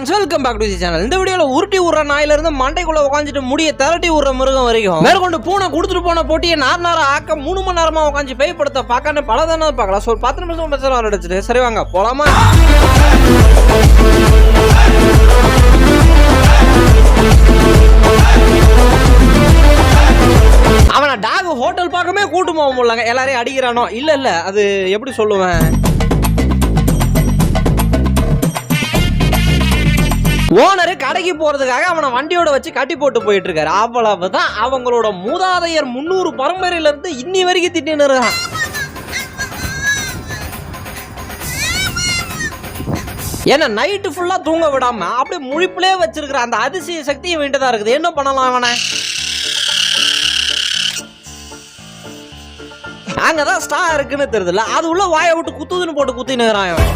Friends welcome back to the channel இந்த வீடியோல உருட்டி விடுற நாயில இருந்து மண்டைக்குள்ள உட்காந்துட்டு முடிய திரட்டி விடுற மிருகம் வரைக்கும். மேற்கொண்டு பூனை கொடுத்துட்டு போன போட்டியை நார் நேரம் ஆக்க மூணு மணி நேரமா உட்காந்து பேய் படுத்த பார்க்கணும் பல தானே பார்க்கலாம். ஸோ ஒரு பத்து நிமிஷம் பிரச்சனை அடிச்சுட்டு சரி வாங்க போலாமா? அவனை டாக் ஹோட்டல் பார்க்கமே கூட்டு போக முடியலங்க. எல்லாரையும் அடிக்கிறானோ? இல்லை இல்லை. அது எப்படி சொல்லுவேன்? ஓனரு கடைக்கு போறதுக்காக அவனை வண்டியோட வச்சு கட்டி போட்டு போயிட்டு இருக்காரு அவ்வளவுதான். அவங்களோட மூதாதையர் முன்னூறு பரம்பரையில இருந்து இன்னி வரைக்கும் திட்டின்னு இருக்கான். ஏன்னா நைட்டு ஃபுல்லா தூங்க விடாம அப்படியே முழிப்புலே வச்சிருக்கிற அந்த அதிசய சக்தி வேண்டியதா இருக்குது. என்ன பண்ணலாம் அவனை? அங்கதான் ஸ்டா இருக்குன்னு தெரியுதுல்ல. அது உள்ள வாயை விட்டு குத்துதுன்னு போட்டு குத்தினுறான் அவன்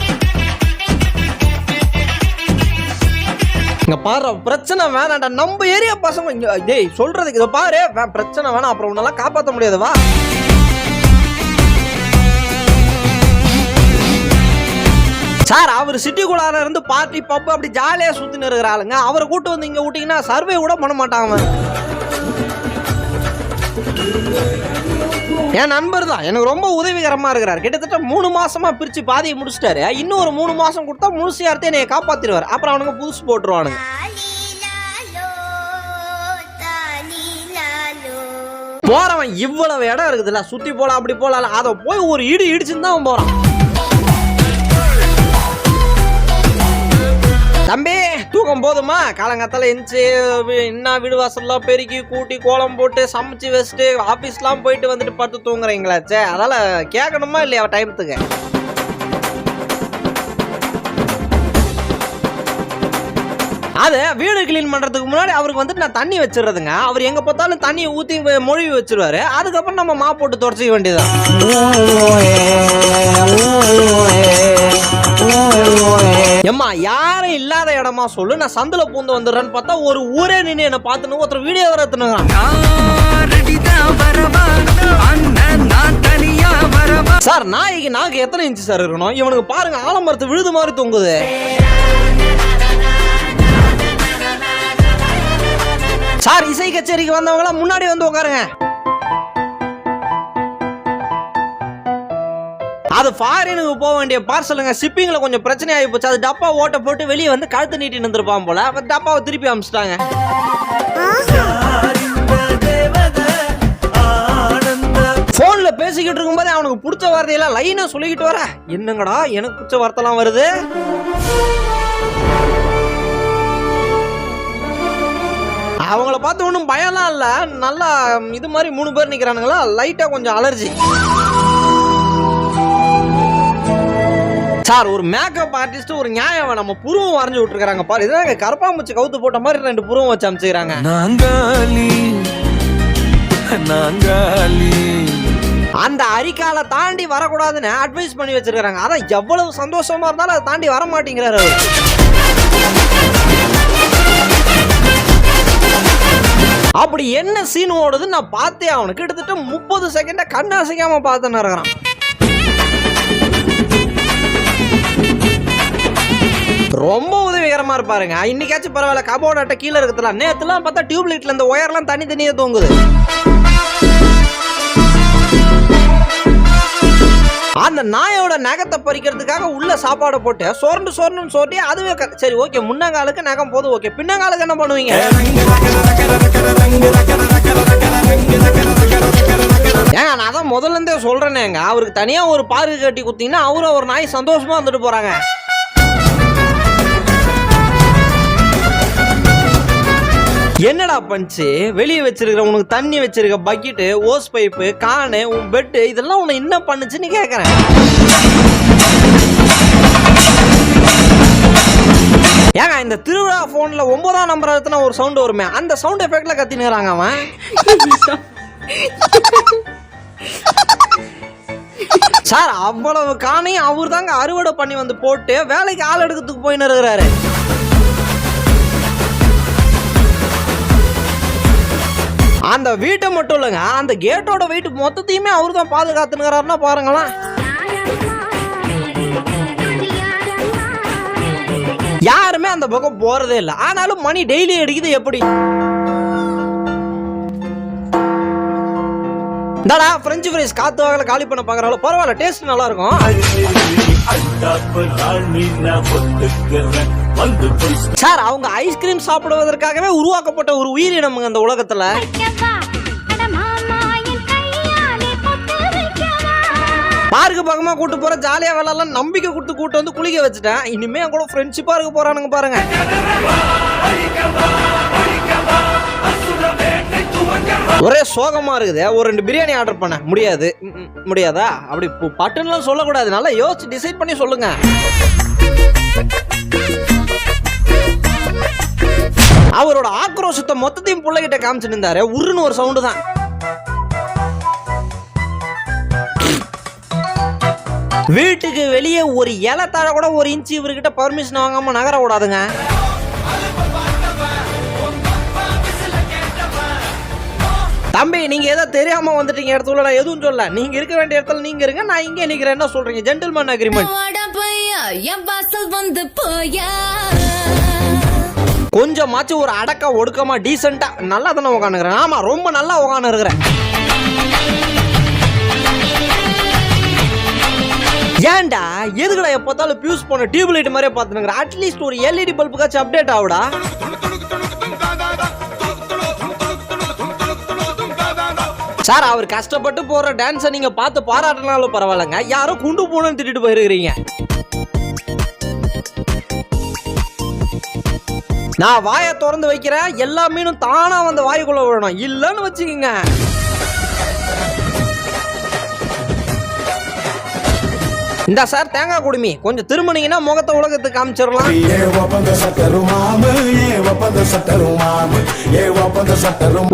இங்க பாரு பிரச்சனை வேணாம்டா. நம்ம ஏரியா பசங்க இங்க டேய் சொல்றதுக்கு இதை பாரு. வே- பிரச்சனை வேணாம் அப்புறம் உன்னெல்லாம் காப்பாத்த முடியாது வா. சார் அவர் சிட்டிக்குள்ளார இருந்து பார்ட்டி பப்பு அப்படி ஜாலியாக சுற்றின்னு இருக்கிற ஆளுங்க. அவரை கூட்டு வந்து இங்கே விட்டிங்கன்னா சர்வே கூட பண்ண மாட்டாங்க அவன். என் நண்பர் தான். எனக்கு ரொம்ப உதவிகரமாக இருக்கிறார். கிட்டத்தட்ட மூணு மாதமாக பிரித்து பாதியை முடிச்சிட்டாரு. இன்னும் ஒரு மூணு மாசம் கொடுத்தா முழுசு யார்த்தையும் என்னை காப்பாற்றிடுவார் அப்புறம் அவனுங்க புதுசு போட்டுருவானுங்க போகிறவன் போறவன் இவ்வளவு இடம் இருக்குதுல்ல. சுத்தி போலாம் அப்படி போலாம் அதை போய் ஒரு இடி இடிச்சுன்னு தான் போகிறான் தம்பி தூக்கம் போதுமா காலங்காத்தால எந்திச்சு என்ன வீடு வாசல்லாம் பெருக்கி கூட்டி கோலம் போட்டு சமைச்சு வச்சுட்டு ஆஃபீஸ்லாம் போயிட்டு வந்துட்டு படுத்து தூங்குறீங்களாச்சே அதால கேட்கணுமா இல்லையா டைமத்துக்கு? அது வீடு க்ளீன் பண்ணுறதுக்கு முன்னாடி அவருக்கு வந்துட்டு நான் தண்ணி வச்சிடுறதுங்க. அவர் எங்கே பார்த்தாலும் தண்ணியை ஊற்றி வ- மொழிவி வச்சிருவாரு. அதுக்கப்புறம் நம்ம மா போட்டு தொடச்சிக்க வேண்டியதுதான். எம்மா யாரும் இல்லாத இடமா சொல்லு. நான் சந்தில பூந்து வந்துடுறேன்னு பார்த்தா ஒரு ஊரே நின்று என்ன பார்த்துன்னு ஒருத்தர் வீடியோ வர எடுத்துனுங்கிறான் சார் நாய்க்கு நாக்கு எத்தனை இன்ச்சு சார் இருக்கணும்? இவனுக்கு பாருங்க ஆலமரத்து விழுது மாதிரி தொங்குது. சார் இசை கச்சேரிக்கு வந்தவங்களாம் முன்னாடி வந்து உட்காருங்க. அது ஃபாரினுக்கு போக வேண்டிய பார்சலுங்க ஷிப்பிங்கில் கொஞ்சம் பிரச்சனை ஆகி போச்சு. அது டப்பா ஓட்ட போட்டு வெளியே வந்து கழுத்து நீட்டி நின்றுப்பான் போல. டப்பாவை திருப்பி அமிச்சிட்டாங்க. ஃபோனில் பேசிக்கிட்டு இருக்கும்போது அவனுக்கு பிடிச்ச வார்த்தையெல்லாம் லைனாக சொல்லிக்கிட்டு வர. என்னங்கடா எனக்கு பிடிச்ச வார்த்தைலாம் வருது? அவங்கள பார்த்து ஒன்றும் பயம்லாம் இல்லை. நல்லா இது மாதிரி மூணு பேர் நிற்கிறானுங்களா லைட்டாக கொஞ்சம் அலர்ஜி சார் ஒரு மேக்கப் ஆர்டிஸ்ட் ஒரு நியாயம் நம்ம புருவம் வரைஞ்சு விட்டுருக்காங்க பாரு இதுதான் கரப்பாம்பூச்சி கவுத்து போட்ட மாதிரி ரெண்டு புருவம் வச்சு அமைச்சுக்கிறாங்க. நாங்காலி நாங்காலி. அந்த அரிக்காலை தாண்டி வரக்கூடாதுன்னு அட்வைஸ் பண்ணி வச்சிருக்காங்க அதான் எவ்வளவு சந்தோஷமா இருந்தாலும் அதை தாண்டி வர மாட்டேங்கிறாரு அவரு. அப்படி என்ன சீன் ஓடுதுன்னு நான் பார்த்தே அவனு கிட்டத்தட்ட முப்பது செகண்ட கண்ணு அசைக்காம பார்த்துன்னு இருக்கிறான். ரொம்ப உதவிகரமா இருப்பாருங்க. இன்னைக்காச்சும் பரவாயில்ல கபோர்ட் அட்டை கீழே இருக்கிறதுலாம் நேத்துலாம் பார்த்தா டியூப் லைட்ல இந்த ஒயர்லாம் தனி தனியாக தூங்குது. அந்த நாயோட நகத்தை பறிக்கிறதுக்காக உள்ள சாப்பாடை போட்டு சொரண்டு சொரண்டுன்னு சொல்லி அதுவே க- சரி ஓகே முன்னங்காலுக்கு நகம் போதும் ஓகே பின்னங்காலுக்கு என்ன பண்ணுவீங்க? ஏங்க நான் அதான் முதல்ல இருந்தே சொல்றேனேங்க. அவருக்கு தனியா ஒரு பார்க்கு கட்டி குத்தீங்கன்னா அவரும் ஒரு நாய் சந்தோஷமா வந்துட்டு போறாங்க. என்னடா பஞ்சு வெளியே வச்சிருக்கிற உனக்கு தண்ணி வச்சிருக்க பக்கெட்டு ஓஸ் பைப்பு கானு உன் பெட்டு இதெல்லாம் உன்னை என்ன பண்ணுச்சுன்னு கேட்குறேன் ஏங்க இந்த திருவிழா போன்ல ஒன்பதாம் நம்பர் அழுத்தின ஒரு சவுண்ட் வருமே? அந்த சவுண்ட் எஃபெக்ட்ல கத்தினுறாங்க அவன். சார் அவ்வளவு காணையும் அவர் தாங்க அறுவடை பண்ணி வந்து போட்டு வேலைக்கு ஆள் எடுக்கிறதுக்கு போயின்னு இருக்கிறாரு. அந்த வீட்டை மட்டும் இல்லைங்க அந்த கேட்டோட வெயிட் மொத்தத்தையுமே அவர் தான் பாதுகாத்துனுங்கிறாருன்னா பாருங்களேன் யாருமே அந்த பக்கம் போறதே இல்லை ஆனாலும் மணி டெய்லி அடிக்குது எப்படி தடா ஃப்ரெஞ்சு ஃப்ரைஸ் காத்து வாங்கல காலி பண்ண பாக்குறாலும் பரவாயில்ல டேஸ்ட் நல்லா இருக்கும் சார் அவங்க ஐஸ்கிரீம் சாப்பிடுவதற்காகவே உருவாக்கப்பட்ட ஒரு உயிரினமுங்க அந்த உலகத்துல. வைக்கவா பார்க்கு பக்கமா கூட்டு போற ஜாலியா விளாட்லாம் நம்பிக்கை கொடுத்து கூட்டு வந்து குளிக்க வச்சுட்டேன். இனிமே என் கூட ஃப்ரெண்ட்ஷிப்பா இருக்க போறானுங்க பாருங்க. ஒரே சோகமா இருக்குது. ஒரு ரெண்டு பிரியாணி ஆர்டர் பண்ண முடியாது. முடியாதா? அப்படி பட்டுன்னு சொல்லக்கூடாது. நல்லா யோசிச்சு டிசைட் பண்ணி சொல்லுங்க. அவரோட ஆக்ரோஷத்தை மொத்தத்தையும் பிள்ளைகிட்ட காமிச்சிட்டு இருந்தாரு உருன்னு ஒரு சவுண்டு தான். வீட்டுக்கு வெளியே ஒரு இலை இலத்தாழ கூட ஒரு இன்ச்சு இவர்கிட்ட பர்மிஷன் வாங்காம நகர கூடாதுங்க தம்பி நீங்க ஏதோ தெரியாம வந்துட்டீங்க இடத்துல நான் எதுவும் சொல்ல நீங்க இருக்க வேண்டிய இடத்துல நீங்க இருங்க நான் இங்கே நிக்கிறேன். என்ன சொல்றீங்க? ஜென்டில்மேன் அக்ரிமெண்ட் கொஞ்சமாச்சும் ஒரு அடக்க ஒடுக்கமா டீசெண்டா நல்லா தானே உட்காந்துக்கிறேன் ஆமா ரொம்ப நல்லா உட்காந்துருக்கிறேன் ஏன்டா எதுக்குடா எப்போத்தாலும் பியூஸ் பண்ண டியூப் லைட் மாதிரியே பார்த்துனுங்கிற அட்லீஸ்ட் ஒரு எல்இடி பல்புக்காச்சும் அப்டேட் ஆகுடா. சார் அவர் கஷ்டப்பட்டு போற டான்ஸை நீங்க பார்த்து பாராட்டினாலும் பரவாயில்லைங்க. யாரோ குண்டு போனன்னு திட்டிட்டு போயிருக்கிறீங்க. நான் வாயை திறந்து வைக்கிறேன் எல்லா மீனும் தானா வந்து வாயுக்குள்ள விடணும் இல்லைன்னு வச்சுக்கோங்க. இந்த சார் தேங்காய் குடுமி. கொஞ்சம் திரும்பினீங்கன்னா முகத்தை உலகத்துக்கு காமிச்சிடலாம்.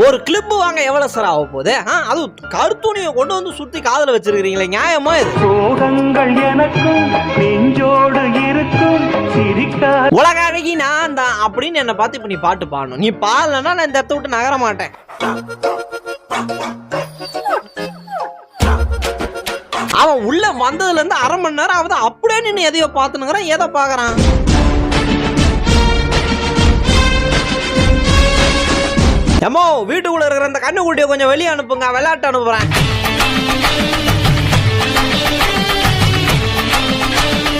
ஒரு கிளிப்பு வாங்க எவ்வளவு சார் ஆக போகுது? அது கருத்துணியை கொண்டு வந்து சுத்தி காதல வச்சிருக்கீங்களே நியாயமா இது? உலக அப்படின்னு என்னை பார்த்து இப்போ நீ பாட்டு பாடணும். நீ பாடலன்னா நான் இந்த இடத்த விட்டு நகர மாட்டேன். அவன் உள்ள வந்ததுலேருந்து அரை மணி நேரம் அவன் அப்படியே நின்று எதையோ பார்த்துனுங்கிறான் எதை பார்க்கறான். ஏமோ வீட்டுக்குள்ள இருக்கிற அந்த கண்ணுக்குட்டியை கொஞ்சம் வெளியே அனுப்புங்க. விளையாட்டு அனுப்புறேன்.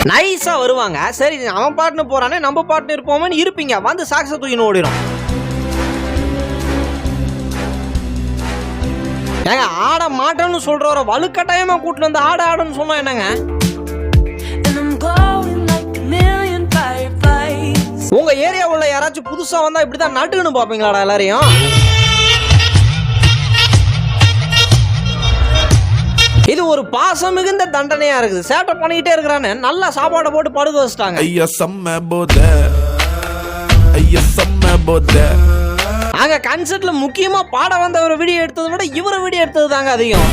நைஸா வருவாங்க. சரி அவன் பாட்டுன்னு போறானே நம்ம பாட்டுன்னு இருப்போமேன்னு இருப்பீங்க. வந்து சாக்ஸ தூக்கின்னு ஓடிடும் ஏங்க ஆட மாட்டேன்னு சொல்றவரை வலுக்கட்டாயமா கூட்டிட்டு வந்து ஆட ஆடுன்னு சொன்னா என்னங்க? And I'm glowing like a million fireflies. உங்க ஏரியா உள்ள யாராச்சும் புதுசா வந்தா இப்படிதான் நட்டுன்னு பாப்பீங்களாடா எல்லாரையும்? இது ஒரு பாசம் மிகுந்த தண்டனையா இருக்குது. சேட்டை பண்ணிக்கிட்டே இருக்கிறானே. நல்லா சாப்பாடை போட்டு படுக்க வச்சுட்டாங்க. ஐயா செம்ம போத. ஐயா செம்ம போத. அங்க கன்சர்ட்ல முக்கியமா பாட வந்தவரை வீடியோ எடுத்ததை விட இவரை வீடியோ எடுத்தது தாங்க அதிகம்.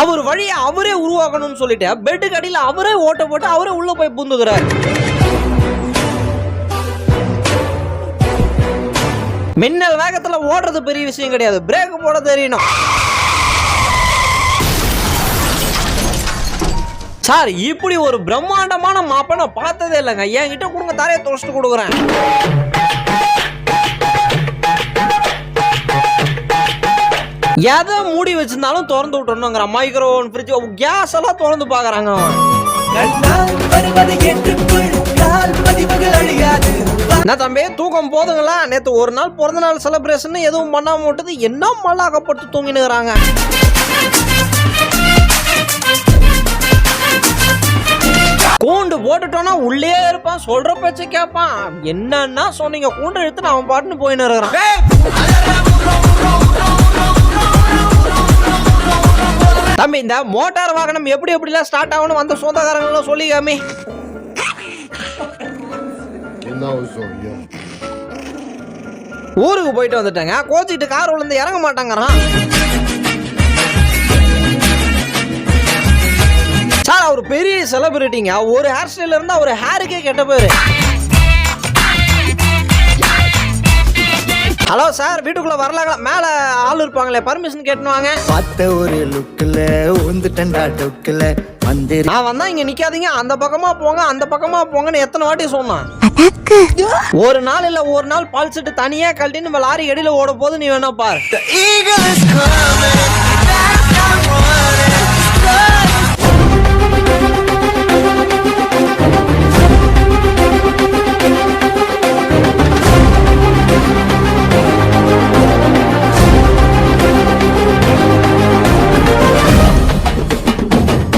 அவர் வழியை அவரே உருவாக்கணும்னு சொல்லிட்டு பெட்டுக்கு அடியில் அவரே ஓட்ட போட்டு அவரே உள்ள போய் பூந்துக்கிறார் மின்னல் வேகத்துல ஓடுறது பெரிய விஷயம் கிடையாது. பிரேக் போட தெரியணும். சார் இப்படி ஒரு பிரம்மாண்டமான மாப்பை நான் பார்த்ததே இல்லைங்க. என்கிட்ட கொடுங்க தாரையை தொலைச்சிட்டு கொடுக்குறேன். எதை மூடி வச்சிருந்தாலும் திறந்து விட்டுறணுங்கிற மைக்ரோவன் ஃப்ரிட்ஜ் கேஸ் எல்லாம் திறந்து பார்க்குறாங்க. அவன் நான் தம்பி தூக்கம் போதுங்களா? நேற்று ஒரு நாள் பிறந்த நாள் செலிப்ரேஷன் எதுவும் பண்ணாம விட்டது என்ன மல்லாக்கப்பட்டு தூங்கினுக்கிறாங்க? கூண்டு போட்டுட்டோம்னா உள்ளே இருப்பான் சொல்ற பேச்ச கேட்பான். என்னன்னா சொன்னீங்க கூண்டு எடுத்து அவன் பாட்டுன்னு போயின்னு இருக்கிறான். தம்பி இந்த மோட்டார் வாகனம் எப்படி எப்படிலாம் ஸ்டார்ட் ஆகணும் வந்த சொந்தக்காரங்களும் சொல்லிக்காமே. ஊருக்கு போயிட்டு வந்துட்டேங்க. கோச்சிட்டு கார் விழுந்து இறங்க மாட்டாங்கறான். சார் அவர் பெரிய செலிபிரிட்டிங்க ஒரு ஹேர் ஸ்டைல இருந்து அவர் ஹேருக்கே கெட்ட பேரு. ஹலோ சார் வீட்டுக்குள்ள வரலாங்களா? மேல ஆள் இருப்பாங்களே பர்மிஷன் கேட்டுன்னு வாங்க பார்த்த ஒரு லுக்கில் வந்துட்டேன்டா டொக்கில். வந்து நான் வந்தா இங்க நிக்காதீங்க அந்த பக்கமா போங்க அந்த பக்கமா போங்கன்னு எத்தனை வாட்டி சொன்னான். ஒரு நாள் இல்ல ஒரு நாள் பால் செட்டு தனியா கழட்டி நம்ம லாரி எடியில ஓட போது நீ வேணா பார்.